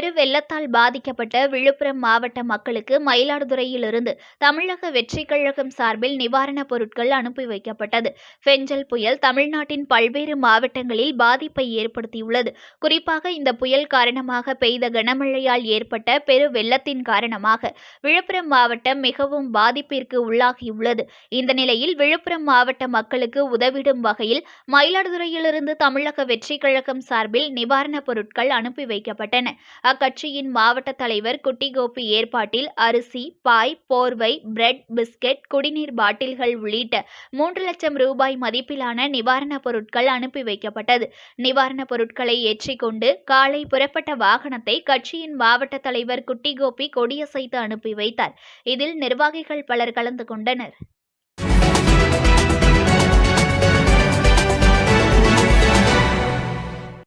வெள்ளத்தால் பாதிக்கப்பட்ட விழுப்புரம் மாவட்ட மக்களுக்கு மயிலாடுதுறையிலிருந்து தமிழக வெற்றிக் கழகம் சார்பில் நிவாரணப் பொருட்கள் அனுப்பி வைக்கப்பட்டது. பெஞ்சல் புயல் தமிழ்நாட்டின் பல்வேறு மாவட்டங்களில் பாதிப்பை ஏற்படுத்தியுள்ளது. குறிப்பாக இந்த புயல் காரணமாக பெய்த கனமழையால் ஏற்பட்ட பெரு வெள்ளத்தின் காரணமாக விழுப்புரம் மாவட்டம் மிகவும் பாதிப்பிற்கு உள்ளாகியுள்ளது. இந்த நிலையில் விழுப்புரம் மாவட்ட மக்களுக்கு உதவிடும் வகையில் மயிலாடுதுறையிலிருந்து தமிழக வெற்றிக் கழகம் சார்பில் நிவாரணப் பொருட்கள் அனுப்பி வைக்கப்பட்டன. அக்கட்சியின் மாவட்ட தலைவர் குட்டிகோபி ஏற்பாட்டில் அரிசி பாய் போர்வை பிரெட் பிஸ்கெட் குடிநீர் பாட்டில்கள் உள்ளிட்ட மூன்று லட்சம் ரூபாய் மதிப்பிலான நிவாரணப் பொருட்கள் அனுப்பி வைக்கப்பட்டது. நிவாரணப் பொருட்களை ஏற்றிக்கொண்டு காலை புறப்பட்ட வாகனத்தை கட்சியின் மாவட்ட தலைவர் குட்டிகோபி கொடியசைத்து அனுப்பி வைத்தார். இதில் நிர்வாகிகள் பலர் கலந்து கொண்டனர்.